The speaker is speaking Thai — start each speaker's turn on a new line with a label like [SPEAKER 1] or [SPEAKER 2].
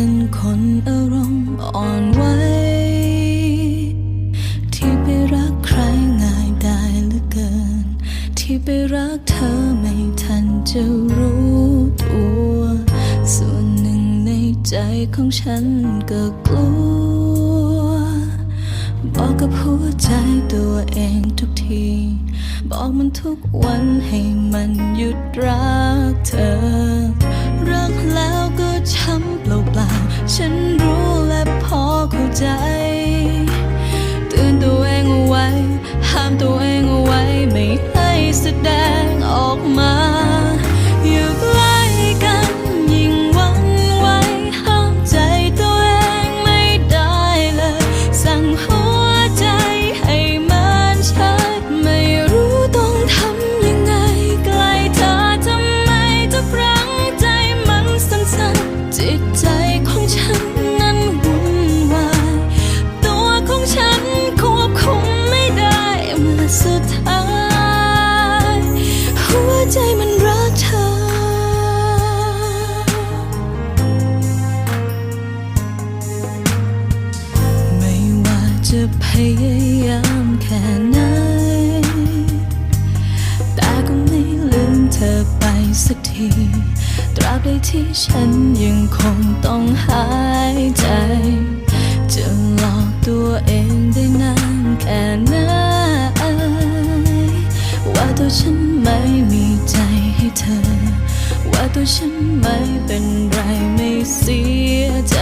[SPEAKER 1] เป็นคนอารมณ์อ่อนไหวที่ไปรักใครง่ายได้เหลือเกิน ที่ไปรักเธอไม่ทันจะรู้ตัว ส่วนหนึ่งในใจของฉันก็กลัว บอกกับหัวใจตัวเองทุกที บอกมันทุกวันให้มันหยุดรักเธอ สั่ จะพยายามแค่ไหน แต่ก็ไม่ลืมเธอไปสักที ตราบใดที่ฉันยังคงต้องหายใจ จะหลอกตัวเองได้นานแค่ไหน ว่าตัวฉันไม่มีใจให้เธอ ว่าตัวฉันไม่เป็นไรไม่เสียใจ